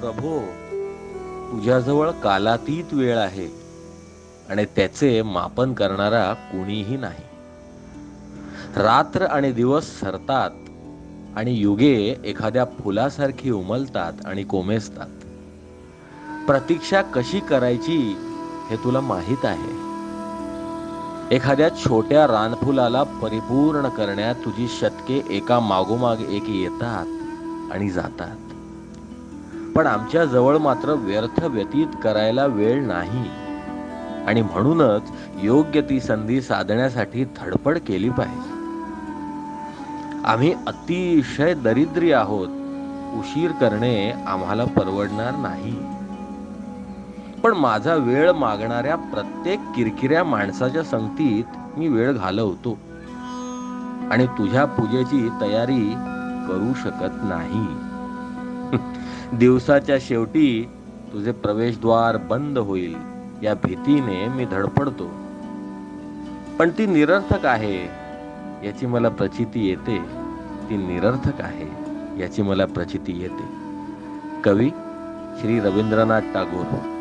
प्रभो तुझ्याजवळ कालातीत वेळ आहे आणि त्याचे मापन करणारा कुणीही नाही. रात्र आणि दिवस सरतात आणि युगे एखाद्या फुलासारखी उमलतात आणि कोमेजतात. प्रतीक्षा कशी करायची हे तुला माहीत आहे. एखाद्या छोट्या रानफुलाला परिपूर्ण करण्यात तुझी शतके एका मागोमाग एक येतात आणि जातात. पण आमच्या जवळ मात्र व्यर्थ व्यतीत करायला वेळ नाही. आणि म्हणूनच योग्य ती संधी साधण्यासाठी धडपड केली पाहिजे. आम्ही अतिशय दरिद्री आहोत. उशीर करणे आम्हाला परवडणार नाही. पण माझा वेळ मागणाऱ्या प्रत्येक किरकिऱ्या माणसाच्या संगतीत मी वेळ घालवतो. आणि तुझ्या पूजेची तयारी करू शकत नाही. दिवसाच्या शेवटी तुझे प्रवेशद्वार बंद होईल. या भीतीने मी धडपडतो. पण ती निरर्थक आहे याची मला प्रचिती येते. ती निरर्थक आहे याची मला प्रचिती येते. कवी श्री रवींद्रनाथ टागोर